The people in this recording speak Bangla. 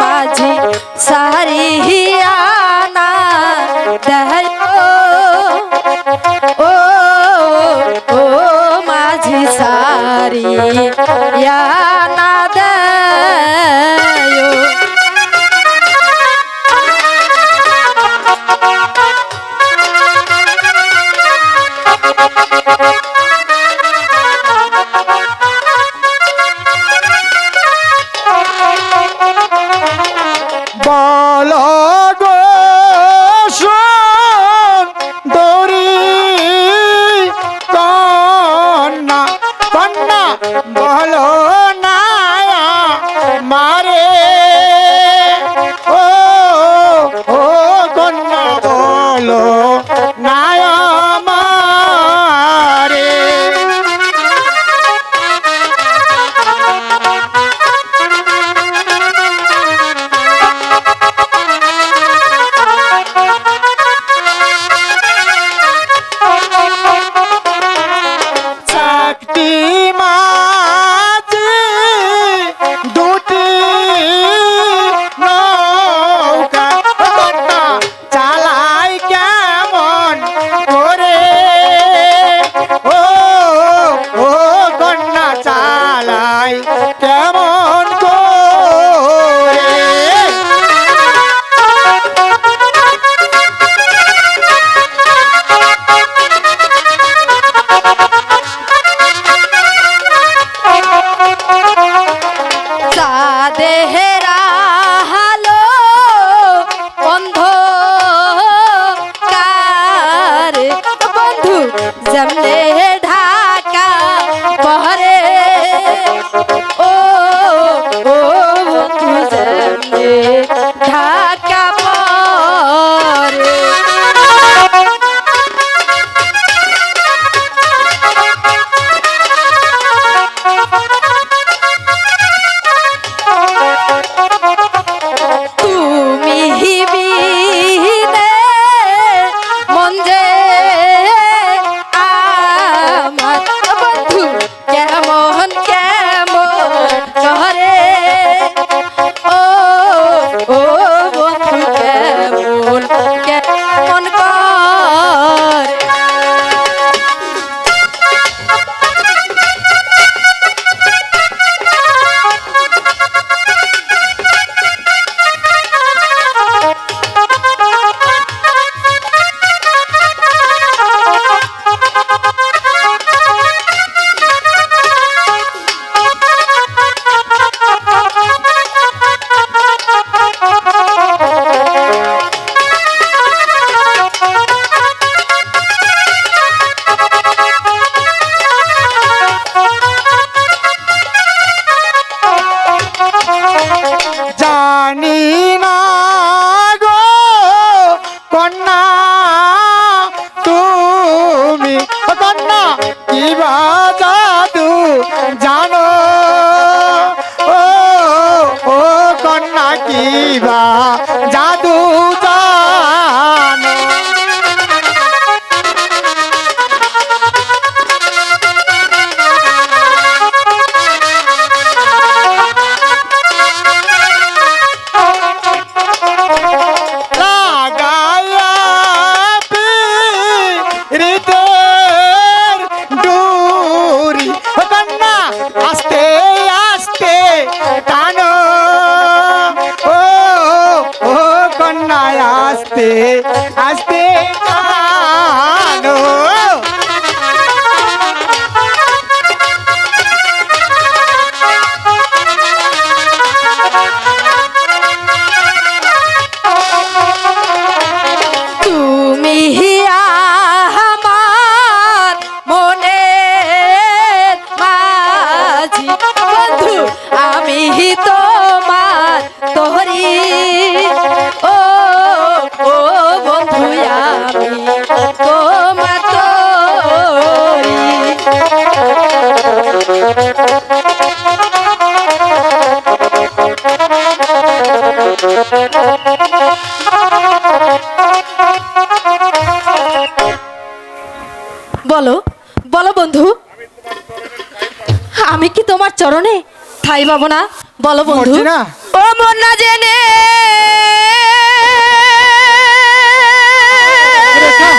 माझी सारी ही आना दहर জমনে আস্তে আস্তে কি তোমার চরণে ঠাই পাবো না বলো বন্ধু। ও মন না জেনে রেখা।